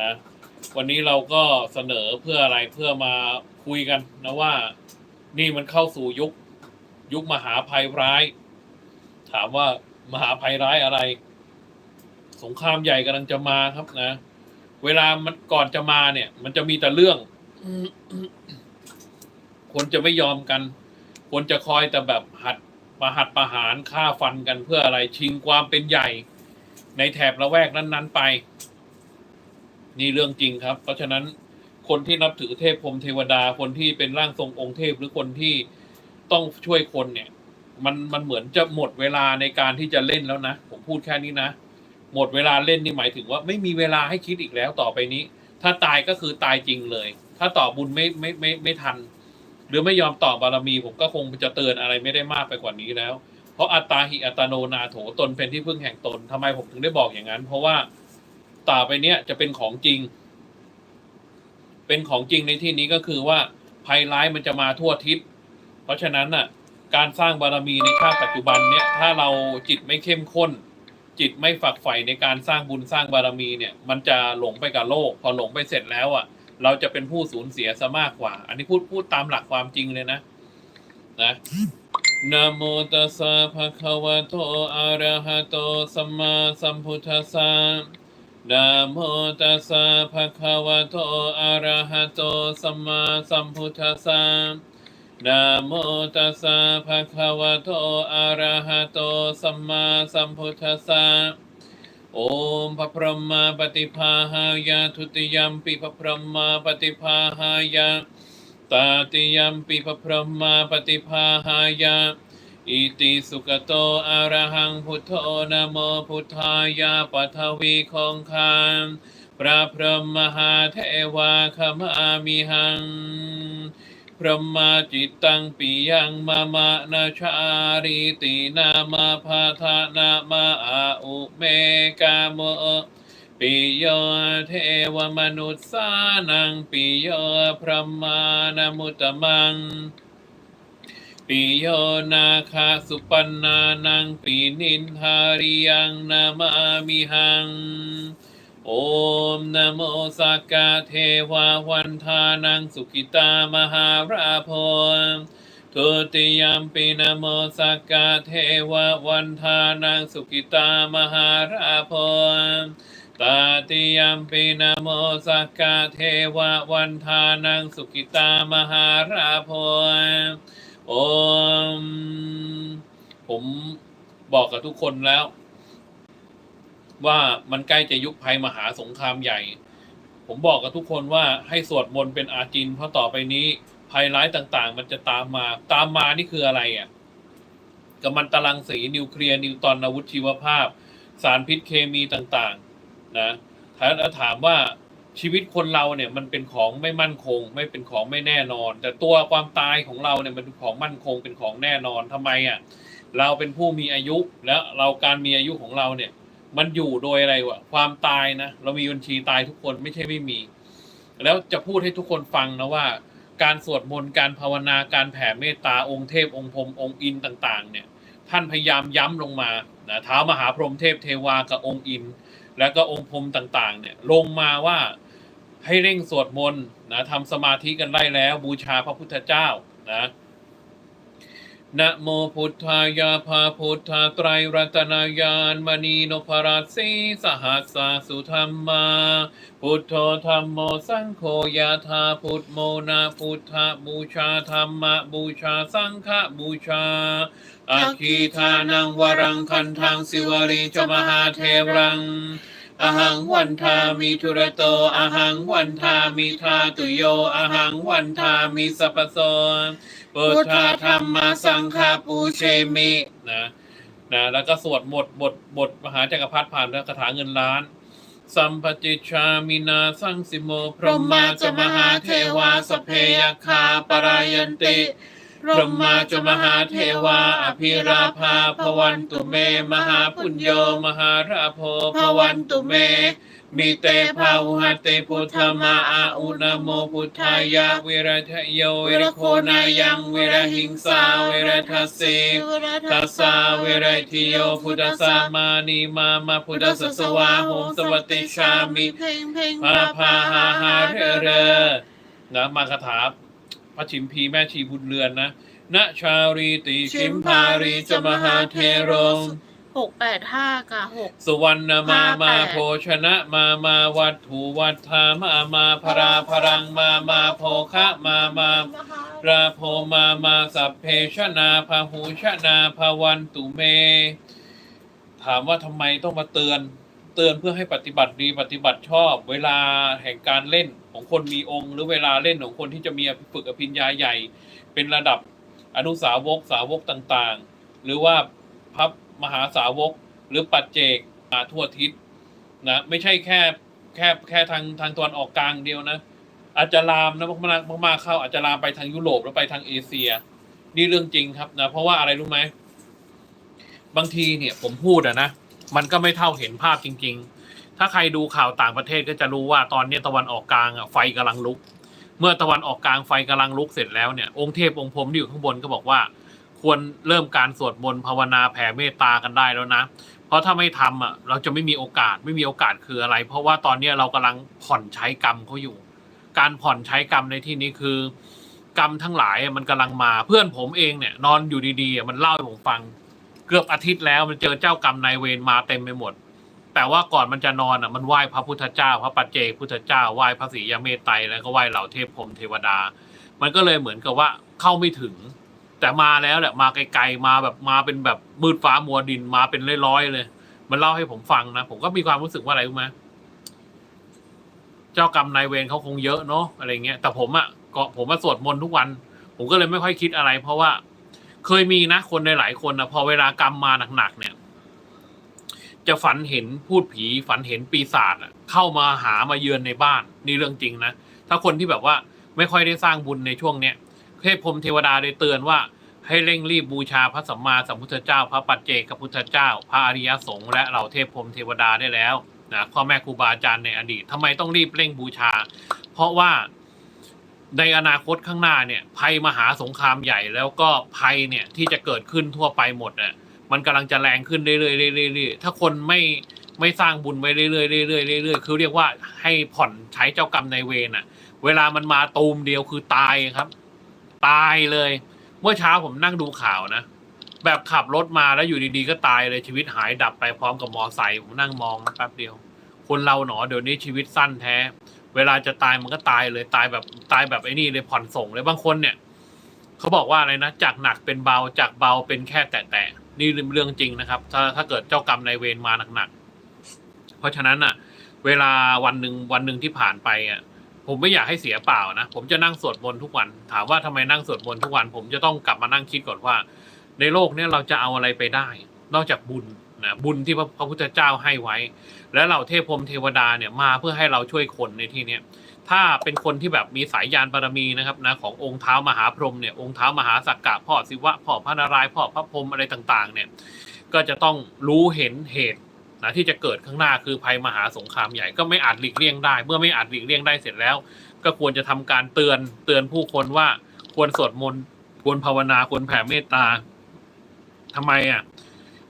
นะวันนี้เราก็เสนอเพื่ออะไรเพื่อมาคุยกันนะว่านี่มันเข้าสู่ยุคยุคมหาภัยร้าย ถามว่ามหาภัยร้ายอะไร สงครามใหญ่กำลังจะมาครับนะ เวลามันก่อนจะมาเนี่ย มันจะมีแต่เรื่อง คนจะไม่ยอมกัน คนจะคอยแต่แบบหัดประหัดประหารฆ่าฟันกันเพื่ออะไรชิงความเป็นใหญ่ ในแถบละแวกนั้น ๆ ไป นี่เรื่องจริงครับ เพราะฉะนั้นคนที่นับถือเทพพรมเทวดาคนที่เป็นร่างทรงองค์เทพหรือคนที่ต้องช่วยคนเนี่ย มันมันเหมือนจะหมดเวลาในการที่จะเล่นแล้วนะ ผมพูดแค่นี้นะ หมดเวลาเล่นนี่หมายถึงว่าไม่มีเวลาให้คิดอีกแล้วต่อไปนี้ ถ้าตายก็คือตายจริงเลย ถ้าต่อบุญไม่ไม่ไม่ไม่ทัน หรือไม่ยอมต่อบารมี ผมก็คงจะเตือนอะไรไม่ได้มากไปกว่านี้แล้ว เพราะอัตตาหิอัตโนนาโถตนเป็นที่พึ่งแห่งตนทำไมผมถึงได้บอกอย่างนั้น เพราะว่า ต่อไปเนี้ยจะเป็นของจริง เป็นของจริงในที่นี้ก็คือว่าภัยร้ายมันจะมาทั่วทิศ เพราะฉะนั้นน่ะ การสร้างบารมีในชาติปัจจุบันเนี่ย ถ้าเราจิตไม่เข้มข้น จิตไม่ฝักใฝ่ในการสร้างบุญสร้างบารมีเนี่ย มันจะหลงไปกับโลก พอหลงไปเสร็จแล้วอะ เราจะเป็นผู้สูญเสียซะมากกว่า อันนี้พูดพูดตามหลักความจริงเลยนะ นะนะโมตัสสะภะคะวะโตอะระหะโตสัมมาสัมพุทธัสสะ นะโมตัสสะภะคะวะโต อะระหะโต สัมมาสัมพุทธัสสะนะโมตัสสะภะคะวะโต อะระหะโต สัมมาสัมพุทธัสสะโอมพระพรหมาปฏิภาหายะทุติยมปิพระพรหมาปฏิภาหายะตาติยมปิพระพรหมาปฏิภาหายะ อิติสุกโตอะระหังพุทโธนะโมพุทธายะปัทวีคงคามพระพรหมมหาเทวาขมามิหัง พระมาจิตตังปิยังมะมะนาชาริตินามาพาทานามาอาอุเมกาโมปิโยเทวมนุษสานังปิโยพระมานามุตตมัง ปิโยนาคาสุปันนานังปีนินทาริยังนามามิหัง โอมนโมสักกะเทวาวันทานังสุขิตามหาราโพทุติยมปีนโมสักกะเทวาวันทานังสุขิตามหาราโพตาติยมปีนโมสักกะเทวาวันทานังสุขิตามหาราโพ โอมผมบอกกับทุกคนแล้ว ว่ามันใกล้จะยุคภัยมหาสงครามใหญ่ ผมบอกกับทุกคนว่าให้สวดมนต์เป็นอาจิน เพราะต่อไปนี้ภัยร้ายต่าง ๆ มันจะตามมา ตามมานี่คืออะไรอะกัมมันตรังสีนิวเคลียร์นิวตอนอาวุธชีวภาพ สารพิษเคมีต่าง ๆ นะถ้าถามว่า ชีวิตคนเราเนี่ยมันเป็นของไม่มั่นคง ไม่เป็นของไม่แน่นอน แต่ตัวความตายของเราเนี่ยมันเป็นของมั่นคงเป็นของแน่นอนทำไมอะเราเป็นผู้มีอายุแล้วเราการมีอายุของเราเนี่ย มันอยู่โดยอะไรวะความตายนะเรามีบัญชีตายทุกคนไม่ใช่ไม่มี แล้วจะพูดให้ทุกคนฟังนะว่า การสวดมนต์การภาวนาการแผ่เมตตาองค์เทพองค์พรมองค์อินต่าง ๆ เนี่ย ท่านพยายามย้ำลงมานะเท้ามหาพรหมเทพเทวากับองค์อิน แล้วก็องค์พรมต่าง ๆ เนี่ย ลงมาว่า ให้เร่งสวดมนต์นะทำสมาธิกันได้แล้วบูชาพระพุทธเจ้านะนะโมพุทธายาภาพุทธาไตรรัตนายานมณีนพรัตสีสหัสสาสุธรรมา พุทโธธรรมโมสังโฆยาธาพุทโมนาพุทธบูชาธรรมบูชาสังฆบูชาอาคีทานังวรังคันทังสิวรีจมหาเทวรัง อหังวันทามิทุระโตอหังวันทามิทาตุโยอหังวันทามิสัพพโสพุทธาธรรมาสังฆาปูเชมินะนะแล้วก็สวดบทบทบทมหาจักรพรรดิผ่านแล้วคาถาเงินล้านสัมปติชามินาสังสิโม พรหมาจะมหาเทวาสเพยคาปรายันติ พรหมาจมหาเทวาอภิราภาพวันตุเม มหาปุญโยมหาราโพพวันตุเมมิเตภาวุหเตพุทธมาอาอุนโมพุทธายะเวรทะโยเวรโคนายังเวรหิงสาเวรทัสเสตัสสาเวรทิโยพุทธสามานีมามาพุทธสสวาโหมสวัสติชามิเพ่งเพ่งพาพาหาหาเรอเรอนะมาคาถา พระชิมพีแม่ชีบุญเรือนนะนะชารีติชิมพารีจมหาเทโรงหกแปดห้ากับหกสุวรรณมาห้าแปดมาโภชนะมามาวัตถุวัฏฐามามาพราพรังมามาโภคะมามาราโพมามาสัพเพชนาพาหูชนาภาวันตุเม ถามว่าทำไมต้องมาเตือน เตือนเพื่อให้ปฏิบัติดีปฏิบัติชอบ เวลาแห่งการเล่น ของคนมีองค์ หรือเวลาเล่นของคนที่จะมีฝึกอภิญญาใหญ่ เป็นระดับอนุสาวกสาวกต่างๆ หรือว่าพระมหาสาวก หรือปัจเจกมาทั่วทิศนะไม่ใช่แค่แค่แค่ทางทางตะวันออกกลางเดียวนะ อาจจะลามนะมากๆมากๆเข้าอาจจะลามไปทางยุโรปแล้วไปทางเอเชีย นี่เรื่องจริงครับนะ เพราะว่าอะไรรู้ไหมบางทีเนี่ยผมพูดอะนะ มันก็ไม่เท่าเห็นภาพจริง ๆ ถ้าใครดูข่าวต่างประเทศก็จะรู้ว่าตอนนี้ตะวันออกกลางไฟกำลังลุก เมื่อตะวันออกกลางไฟกำลังลุกเสร็จแล้วเนี่ยองค์เทพองค์พรมที่อยู่ข้างบนก็บอกว่า ควรเริ่มการสวดมนต์ภาวนาแผ่เมตตากันได้แล้วนะ เพราะถ้าไม่ทำอะเราจะไม่มีโอกาสไม่มีโอกาสคืออะไร เพราะว่าตอนนี้เรากำลังผ่อนใช้กรรมเขาอยู่ การผ่อนใช้กรรมในที่นี้คือกรรมทั้งหลายมันกำลังมาเพื่อนผมเองเนี่ยนอนอยู่ดีๆมันเล่าให้ผมฟัง เกือบอาทิตย์แล้วมันเจอเจ้ากรรมนายเวรมาเต็มไปหมด แต่ว่าก่อนมันจะนอนอะมันไหว้พระพุทธเจ้า พระปัจเจกพุทธเจ้าไหว้พระศรียเมตไตรแล้วก็ไหว้เหล่าเทพพรหมเทวดา มันก็เลยเหมือนกับว่าเข้าไม่ถึง แต่มาแล้วแหละมาไกลๆมาแบบมาเป็นแบบมืดฟ้ามัวดินมาเป็นร้อยๆเลย มันเล่าให้ผมฟังนะผมก็มีความรู้สึกว่าอะไรรู้ไหมเจ้ากรรมนายเวรเขาคงเยอะเนาะอะไรเงี้ยแต่ผมอะ่ะก็ผมมาสวดมนต์ทุกวัน ผมก็เลยไม่ค่อยคิดอะไร เพราะว่า เคยมีนะคนในหลายคนนะพอเวลากรรมมาหนักๆเนี่ย จะฝันเห็นพูดผีฝันเห็นปีศาจเข้ามาหามาเยือนในบ้านนี่เรื่องจริงนะ ถ้าคนที่แบบว่าไม่ค่อยได้สร้างบุญในช่วงเนี้ยเทพพรมเทวดาได้เตือนว่า ให้เร่งรีบบูชาพระสัมมาสัมพุทธเจ้า พระปัจเจกพุทธเจ้า พระอริยสงฆ์และเหล่าเทพพรมเทวดาได้แล้วนะพ่อแม่ครูบาอาจารย์ในอดีตทำไมต้องรีบเร่งบูชา เพราะว่าในอนาคตข้างหน้าเนี่ย ภัยมหาสงครามใหญ่แล้วก็ภัยเนี่ยที่จะเกิดขึ้นทั่วไปหมดน่ะ มันกำลังจะแรงขึ้นเรื่อยๆเรื่อยๆถ้าคนไม่ไม่สร้างบุญไว้เรื่อยๆเรื่อยๆเรื่อยๆคือเรียกว่าให้ผ่อนใช้เจ้ากรรมในเวรน่ะ เวลามันมาตูมเดียวคือตายครับ ตายเลย เมื่อเช้าผมนั่งดูข่าวนะแบบขับรถมาแล้วอยู่ดีๆก็ตายเลยชีวิตหายดับไปพร้อมกับมอไซค์ผมนั่งมองแป๊บเดียว คนเราหนอเดี๋ยวนี้ชีวิตสั้นแท้ เวลาจะตายมันก็ตายเลยตายแบบตายแบบไอ้นี่เลยผ่อนส่งเลยบางคนเนี่ยเขาบอกว่าอะไรนะจากหนักเป็นเบาจากเบาเป็นแค่แตะๆ นี่เรื่องจริงนะครับ ถ้าถ้าเกิดเจ้ากรรมนายเวรมาหนักๆเพราะฉะนั้นอะ เวลาวันหนึ่งวันหนึ่งที่ผ่านไปอะผมไม่อยากให้เสียเปล่านะผมจะนั่งสวดมนต์ทุกวัน ถามว่าทำไมนั่งสวดมนต์ทุกวัน ผมจะต้องกลับมานั่งคิดก่อนว่า ในโลกเนี้ยเราจะเอาอะไรไปได้ นอกจากบุญนะบุญที่พระพระพุทธเจ้าให้ไว้ และเหล่าเทพพรมเทวดาเนี่ยมาเพื่อให้เราช่วยคนในที่เนี้ยถ้าเป็นคนที่แบบมีสายยานบารมีนะครับนะขององค์เท้ามหาพรหมเนี่ยองค์เท้ามหาสักกะพ่อศิวะพ่อพระนารายณ์พ่อพระพรหมอะไรต่างๆ เนี่ย ก็จะต้องรู้เห็นเหตุนะที่จะเกิดข้างหน้าคือภัยมหาสงครามใหญ่ก็ไม่อาจหลีกเลี่ยงได้ เมื่อไม่อาจหลีกเลี่ยงได้เสร็จแล้ว ก็ควรจะทำการเตือนเตือนผู้คนว่าควรสวดมนต์ควรภาวนาควรแผ่เมตตาทำไมอะ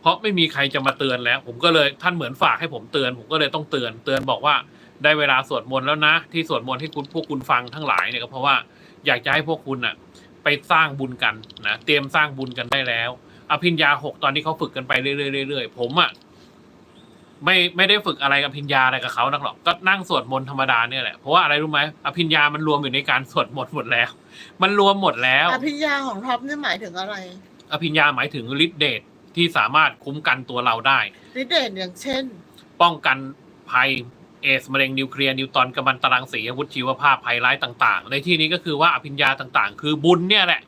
เพราะไม่มีใครจะมาเตือนแล้ว ผมก็เลยท่านเหมือนฝากให้ผมเตือน ผมก็เลยต้องเตือนเตือนบอกว่าได้เวลาสวดมนต์แล้วนะ ที่สวดมนต์ให้คุณพวกคุณฟังทั้งหลายเนี่ยก็เพราะว่าอยากจะให้พวกคุณอะ ไปสร้างบุญกันนะเตรียมสร้างบุญกันได้แล้ว อภิญญาหกตอนนี้เขาฝึกกันไปเรื่อยๆเรื่อยๆผมอะไม่ไม่ได้ฝึกอะไรกับอภิญญาอะไรกับเขานักหรอกก็นั่งสวดมนต์ธรรมดาเนี่ยแหละเพราะว่าอะไรรู้ไหมอภิญญามันรวมอยู่ในการสวดมนต์หมดแล้ว มันรวมหมดแล้ว อภิญญาของท็อปนี่หมายถึงอะไร อภิญญาหมายถึงฤทธิเดช ที่สามารถคุ้มกันตัวเราได้ฤทธิ์เดชอย่างเช่น ป้องกันภัยเอสมะเร็งนิวเคลียร์นิวตรอนกัมมันตรังสีอาวุธชีวภาพภัยร้ายต่างๆ ในที่นี้ก็คือว่าอภิญญาต่างๆ คือบุญเนี่ยแหละ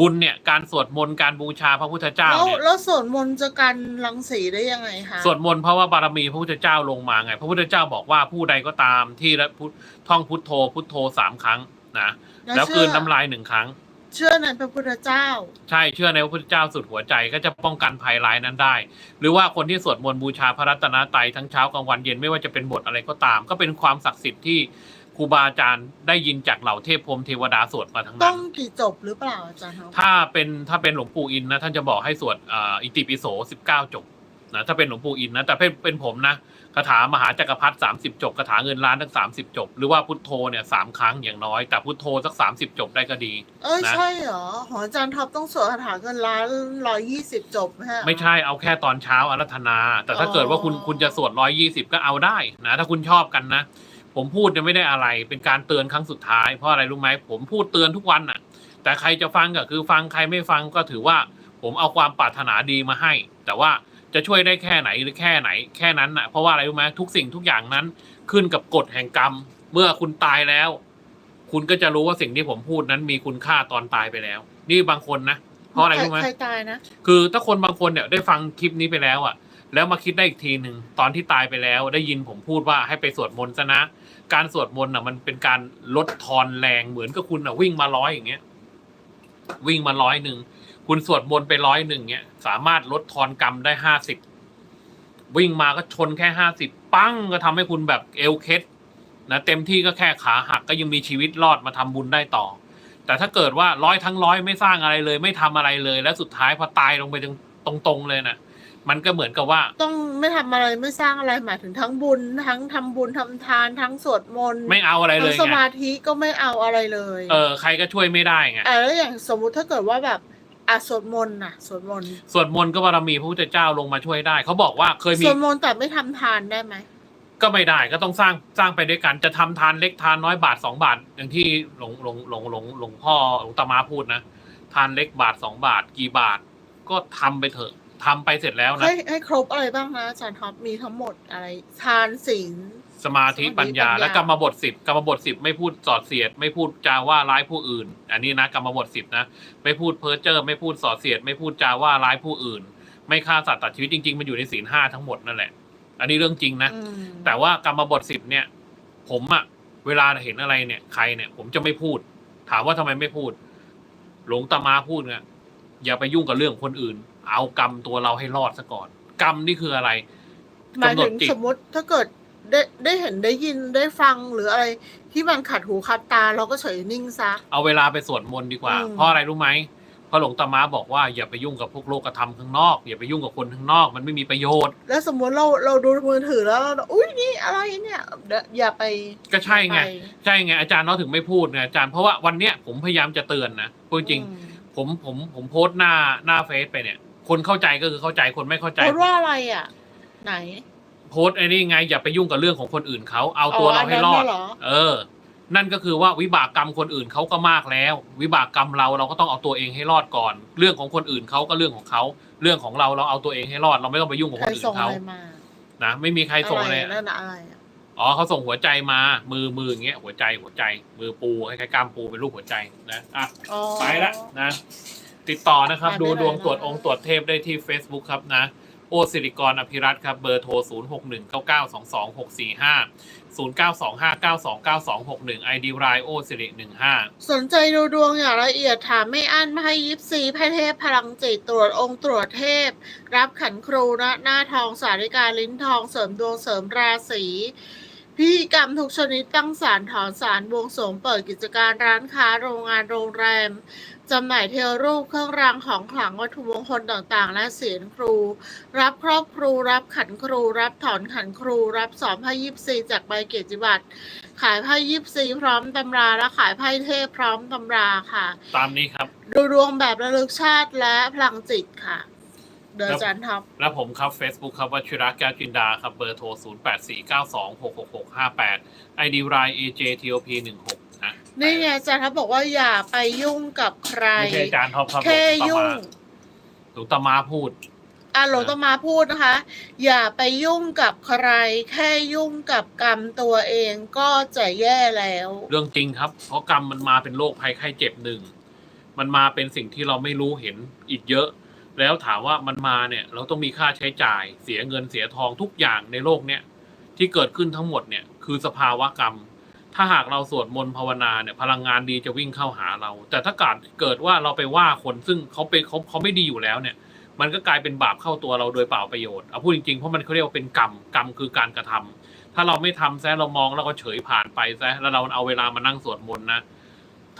บุญเนี่ยการสวดมนต์การบูชาพระพุทธเจ้าแล้วเนี่ยแล้วสวดมนต์จะกันรังสีได้ยังไงคะสวดมนต์เพราะว่าบารมีพระพุทธเจ้าลงมาไง พระพุทธเจ้าบอกว่าผู้ใดก็ตามที่ละพุทท่องพุทโธพุทโธสามครั้งนะแล้วกลืนน้ำลายหนึ่งครั้ง เชื่อในพระพุทธเจ้า ใช่เชื่อในพระพุทธเจ้าสุดหัวใจก็จะป้องกันภัยร้ายนั้นได้ หรือว่าคนที่สวดมนต์บูชาพระรัตนตรัยทั้งเช้ากลางวันเย็นไม่ว่าจะเป็นบทอะไรก็ตาม ก็เป็นความศักดิ์สิทธิ์ที่ครูบาอาจารย์ได้ยินจากเหล่าเทพพรหมเทวดาสวดมาทั้งต้นั้อน งกี่จบหรือเปล่าอาจารย์ครับถ้าเป็นถ้าเป็นหลวงปู่อินนะท่านจะบอกให้สวดอ่าอิติปิโสสิบเก้าจบนะถ้าเป็นหลวงปู่อินนะแต่เป็นเป็นผมนะ คาถามหาจักรพรรดิสามสิบจบคาถาเงินล้านทั้งสามสิบจบ หรือว่าพุทโธเนี่ยสามครั้งอย่างน้อย แต่พุทโธสักสามสิบจบได้ก็ดี เอ้ยนะใช่เหรอของอาจารย์ท็อปต้องสวดคาถาเงินล้านร้อยยี่สิบจบไหมฮะ ไม่ใช่เอาแค่ตอนเช้าอารัธนา แต่ถ้าอ๋อเกิดว่าคุณคุณจะสวดร้อยยี่สิบก็เอาได้นะถ้าคุณชอบกันนะ ผมพูดจะไม่ได้อะไรเป็นการเตือนครั้งสุดท้ายเพราะอะไรรู้ไหมผมพูดเตือนทุกวันน่ะ แต่ใครจะฟังก็คือฟังใครไม่ฟังก็ถือว่า ผมเอาความปรารถนาดีมาให้ แต่ว่า จะช่วยได้แค่ไหนหรือแค่ไหน แค่นั้นน่ะ เพราะว่าอะไรรู้ไหมทุกสิ่งทุกอย่างนั้นขึ้นกับกฎแห่งกรรม เมื่อคุณตายแล้ว คุณก็จะรู้ว่าสิ่งที่ผมพูดนั้นมีคุณค่าตอนตายไปแล้ว นี่บางคนนะเพราะอะไรรู้ไหมใครตายนะคือถ้าคนบางคนเนี่ยได้ฟังคลิปนี้ไปแล้วอะ แล้วมาคิดได้อีกทีหนึ่งตอนที่ตายไปแล้ว ได้ยินผมพูดว่าให้ไปสวดมนต์ซะนะ การสวดมนต์อะมันเป็นการลดทอนแรงเหมือนกับคุณอะวิ่งมาร้อยอย่างเงี้ย วิ่งมาร้อยหนึ่ง คุณสวดมนต์ไปร้อยหนึ่งเนี่ยสามารถลดทอนกรรมได้ห้าสิบวิ่งมาก็ชนแค่ห้าสิบปั้งก็ทำให้คุณแบบเอวเคล็ดนะเต็มที่ก็แค่ขาหักก็ยังมีชีวิตรอดมาทำบุญได้ต่อ แต่ถ้าเกิดว่าร้อยทั้งร้อยไม่สร้างอะไรเลย ไม่ทำอะไรเลย แล้วสุดท้ายพอตายลงไปตรงตรงๆเลยนะมันก็เหมือนกับว่า ต้องไม่ทำอะไรไม่สร้างอะไรหมายถึงทั้งบุญ ทั้งทำบุญทำทานทั้งสวดมนต์ไม่เอาอะไรเลทั้งยสไงมาธิก็ไม่เอาอะไรเลย เออใครก็ช่วยไม่ได้ไงอะแล้วอย่างสมมุติถ้าเกิดว่าแบบ อะสวดมนต์น่ะสวดมนต์สวดมนต์ก็บารมีพระพุทธเจ้าลงมาช่วยได้ เขาบอกว่าเคยมีสวดมนต์แต่ไม่ทำทานได้ไหมก็ไม่ได้ก็ต้องสร้างสร้างไปด้วยกันจะทำทานเล็กทานน้อยบาทสองบาท อย่างที่หลวงหลวงหลวงหลวงหลวงพ่อหลวงตามาพูดนะทานเล็กบาทสองบาท กี่บาทก็ทำไปเถอะทำไปเสร็จแล้วนะ ให้ให้ครบอะไรบ้างนะอาจารย์ท็อปมีทั้งหมดอะไร ทานศีล สมาธิสมาธิปัญญาปัญญา และกรรมบทสิบกรรมบทสิบไม่พูดสอดเสียด ไม่พูดจาว่าร้ายผู้อื่น อันนี้นะกรรมบทสิบนะไม่พูดเพ้อเจ้อไม่พูดสอดเสียด ไม่พูดจาว่าร้ายผู้อื่น ไม่ฆ่าสัตว์ตัดชีวิตจริงๆมันอยู่ในศีลห้าทั้งหมดนั่นแหละ อันนี้เรื่องจริงนะอืมแต่ว่ากรรมบทสิบเนี่ย ผมอะเวลาเห็นอะไรเนี่ย ใครเนี่ย ผมจะไม่พูด ถามว่าทำไมไม่พูด หลวงตามาพูดไงอย่าไปยุ่งกับเรื่องคนอื่น เอากรรมตัวเราให้รอดซะก่อน กรรมนี่คืออะไรหมายกำหนถึดงจิตสมมติถ้าเกิด ได้ได้เห็นได้ยินได้ฟังหรืออะไร ที่มันขัดหูขัดตา เราก็เฉยนิ่งซะ เอาเวลาไปสวดมนต์ดีกว่า อืม เพราะอะไรรู้ไหมเพราะหลวงตามาบอกว่าอย่าไปยุ่งกับพวกโลกธรรมข้างนอก อย่าไปยุ่งกับคนข้างนอก มันไม่มีประโยชน์ แล้วสมมติเราเราดูมือถือแล้วเราอุ้ยนี่อะไรเนี่ยเดี๋ยวอย่าไปก็ใช่ไง ปใช่ไงอาจารย์เราถึงไม่พูดไงอาจารย์เพราะว่าวันเนี้ยผมพยายามจะเตือนนะพูดจริง อืมผมผมผมโพสต์หน้าหน้าเฟซไปเนี่ย คนเข้าใจก็คือเข้าใจคนไม่เข้าใจพูดว่าอะไรอะ ไหน โพสต์ไอ้นี่ไงอย่าไปยุ่งกับเรื่องของคนอื่นเขาเอาตัวอ๋อเราให้รอดอันนั้นน่ะเหรอเออ นั่นก็คือว่าวิบากกรรมคนอื่นเขาก็มากแล้ว วิบากกรรมเราเราก็ต้องเอาตัวเองให้รอดก่อน เรื่องของคนอื่นเขาก็เรื่องของเขาเรื่องของเราเราเอาตัวเองให้รอด เราไม่ต้องไปยุ่งกับใคครนอื่ส่งนเขาอะไรมานะไม่มีใครส่งอะไรเลยนั่นน่ะอะไรอะอ๋อเขาส่งหัวใจมา มือมืออย่างเงี้ยหัวใจหัวใจ มือปูคล้ายๆกล้ามปูเป็นรูปหัวใจนะอะอ๋อไปละนะ ติดต่อนะครับไปดูไม่ได้ดวงตรวจนะองค์ตรวจเทพได้ที่ Facebook ครับนะ โอสิริกรอภิรัตครับเบอร์โทร 0 6 1 9 9 2 2 6 4 5 0 9 2 5 9 2 9 2 6 1 ID รายโอสิริ15 สนใจดูดวงอย่างละเอียดถามไม่อั้นไม่ให้ยิปซีไพ่เทพพลังจิตตรวจองค์ตรวจเทพ รับขันครูนะหน้าทองสาริกาลิ้นทองเสริมดวงเสริมราศีพิธีกรรมทุกชนิดตั้งสารถอนสารบวงสรวงเปิดกิจการร้านค้าโรงงานโรงแรม จำหน่ายเทวรูปเครื่องรางของขลังวัตถุมงคลต่างๆ และเสียนครู รับครอบครูรับขันครู รับถอนขันครู รับสอนไพ่ยิปซีจากใบเกียรติบัตรขายไพ่ยิปซีพร้อมตำราและขายไพ่เทพพร้อมตำราค่ะ ตามนี้ครับ ดูดวงแบบระลึกชาติและพลังจิตค่ะเดอจันท็อปและผมครับ Facebook ครับวัชิระแก้วจินดาครับเบอร์โทร 0 8 4 9 2 6 6 6 5 8 ID ราย AJTOP 16 นี่ไงอาจารย์ท็อปบอกว่าอย่าไปยุ่งกับใคร ไม่ใช่อาจารย์ท็อปครับแค่หลวงตายุ่มางหลวงตามาพูด อะหลวงตามาพูดนะคะ อย่าไปยุ่งกับใคร แค่ยุ่งกับกรรมตัวเองก็จะแย่แล้ว เรื่องจริงครับ เพราะกรรมมันมาเป็นโรคภัยไข้เจ็บหนึ่ง มันมาเป็นสิ่งที่เราไม่รู้เห็นอีกเยอะ แล้วถามว่ามันมาเนี่ย เราต้องมีค่าใช้จ่าย เสียเงินเสียทองทุกอย่างในโลกเนี้ยที่เกิดขึ้นทั้งหมดเนี่ย คือสภาวะกรรม ถ้าหากเราสวดมนต์ภาวนาเนี่ยพลังงานดีจะวิ่งเข้าหาเรา แต่ถ้าเกิดเกิดว่าเราไปว่าคนซึ่งเขาเป็นเขาเขาไม่ดีอยู่แล้วเนี่ย มันก็กลายเป็นบาปเข้าตัวเราโดยเปล่าประโยชน์เอาพูดจริงๆเพราะมันเขาเรียกว่าเป็นกรรมกรรมคือการกระทำถ้าเราไม่ทำซะเรามองแล้วก็เฉยผ่านไปซะแล้วเราเอาเวลามานั่งสวดมนต์นะ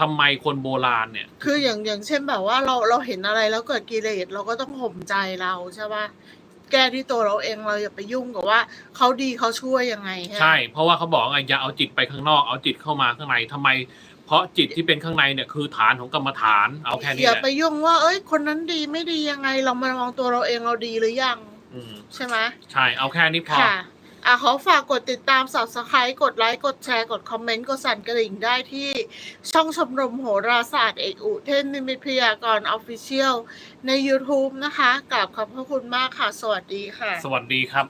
ทำไมคนโบราณเนี่ย คืออย่างอย่างเช่นแบบว่าเราเราเห็นอะไรแล้วเกิดกิเลสเราก็ต้องข่มใจเราใช่ปะ แก้ที่ตัวเราเองเราอย่าไปยุ่งกับว่าเขาดีเขาช่วยยังไงฮะใช่ เพราะว่าเขาบอกไงอย่าเอาจิตไปข้างนอกเอาจิตเข้ามาข้างในทำไม เพราะจิตที่เป็นข้างในเนี่ยคือฐานของกรรมฐานเอาแค่นี้อย่าแหละไปยุ่งว่า เอ้ย คนนั้นดีไม่ดียังไง เรามามองตัวเราเองเราดีหรือยังอืมใช่ไหมใช่เอาแค่นี้พอค่ะ อะขอฝากกดติดตาม subscribe กดไลค์กดแชร์กดคอมเมนต์กดสั่นกระดิ่งได้ที่ช่องชมรมโหราศาสตร์เอกอุเทนนิมิตพยากรออฟฟิเชียลใน YouTube นะคะกราบขอบพระคุณมากค่ะ สวัสดีค่ะ สวัสดีครับ